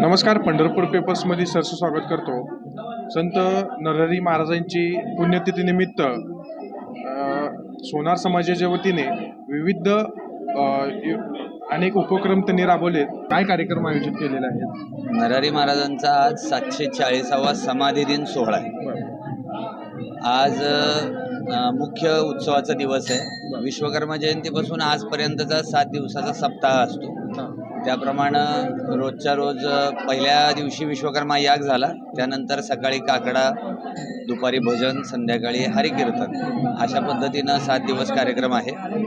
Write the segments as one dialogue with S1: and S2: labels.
S1: नमस्कार पंढरपूर पेपर्समध्ये सरचं स्वागत करतो. संत नरहरी महाराजांची पुण्यतिथीनिमित्त सोनार समाजाच्या वतीने विविध अनेक उपक्रम त्यांनी राबवलेत. काय कार्यक्रम आयोजित केलेले आहेत?
S2: नरहरी महाराजांचा आज सातशे चाळीसावा समाधी दिन सोहळा आहे. आज अ, मुख्य उत्सवाचा दिवस आहे. विश्वकर्मा जयंतीपासून आजपर्यंतचा सात दिवसाचा सप्ताह असतो. त्याप्रमाणे रोजच्या रोज अ, पहिल्या दिवशी विश्वकर्मा याग झाला. त्यानंतर सकाळी काकडा दुपारी भजन संध्याकाळी हरिकीर्तन अशा पद्धतीनं सात दिवस कार्यक्रम आहे.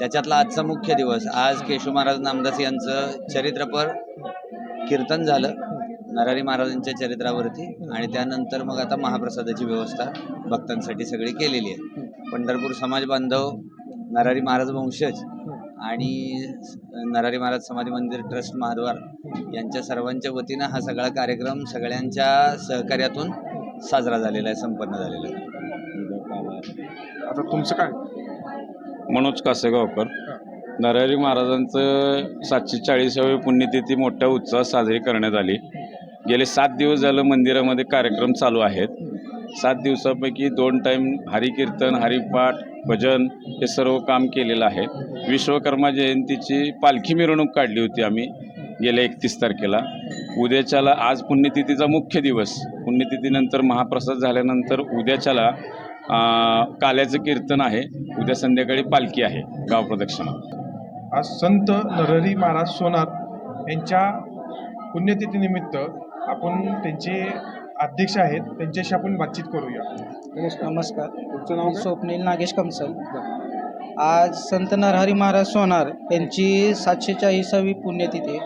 S2: त्याच्यातला आजचा मुख्य दिवस. आज केशव महाराज नामदास यांचं चरित्रपर कीर्तन झालं नरारी महाराजांच्या चरित्रावरती. आणि त्यानंतर मग आता महाप्रसादाची व्यवस्था भक्तांसाठी सगळी केलेली आहे. पंढरपूर समाज बांधव नरारी महाराज वंशज आणि नरारी महाराज समाधी मंदिर ट्रस्ट महाद्वार यांच्या सर्वांच्या वतीनं हा सगळा कार्यक्रम सगळ्यांच्या सहकार्यातून साजरा झालेला आहे संपन्न झालेला आहे.
S1: आता तुमचं काय?
S3: मनोज कासेगावकर. नरहरी महाराजांचं सातशे चाळीसावी पुण्यतिथी मोठ्या उत्साहात साजरी करण्यात आली. गेले सात दिवस झालं मंदिरामध्ये कार्यक्रम चालू आहेत. सात दिवसापैकी दोन टाईम हरिकीर्तन हरिपाठ भजन हे सर्व काम केलेलं आहे. विश्वकर्मा जयंतीची पालखी मिरवणूक काढली होती आम्ही गेल्या एकतीस तारखेला. उद्याच्याला आज पुण्यतिथीचा मुख्य दिवस. पुण्यतिथीनंतर महाप्रसाद झाल्यानंतर उद्याच्याला काल्याचं कीर्तन आहे. उद्या संध्याकाळी पालखी आहे गाव प्रदक्षिणा.
S1: आज संत नरहरी महाराज सोनार यांच्या पुण्यतिथीनिमित्त आपण त्यांचे अध्यक्ष आहेत. त्यांच्याशी आपण बातचीत करूया. नमस्कार.
S4: नमस्कार.
S1: तुमचं नाव?
S4: स्वप्नील नागेश कमसल. आज संत नरहरी महाराज सोनार यांची सातशे चाळीसावी पुण्यतिथी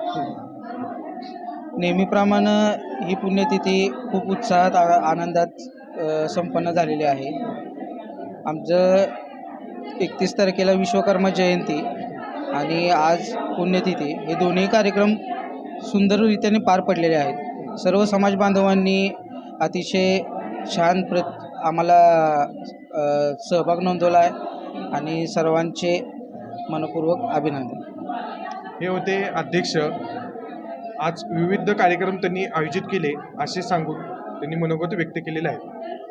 S4: नेहमीप्रमाणे ही पुण्यतिथी खूप उत्साहात आ- आनंदात संपन्न झालेली आहे. आमचं एकतीस तारखेला विश्वकर्मा जयंती आणि आज पुण्यतिथी हे दोन्ही कार्यक्रम सुंदररित्याने पार पडलेले आहेत. सर्व समाज बांधवांनी अतिशय छान प्रत आम्हाला सहभाग नोंदवला आहे आणि सर्वांचे मनपूर्वक अभिनंदन.
S1: हे होते अध्यक्ष आज विविध कार्यक्रम त्यांनी आयोजित केले असे सांगून त्यांनी मनोगत व्यक्त केलेले आहे.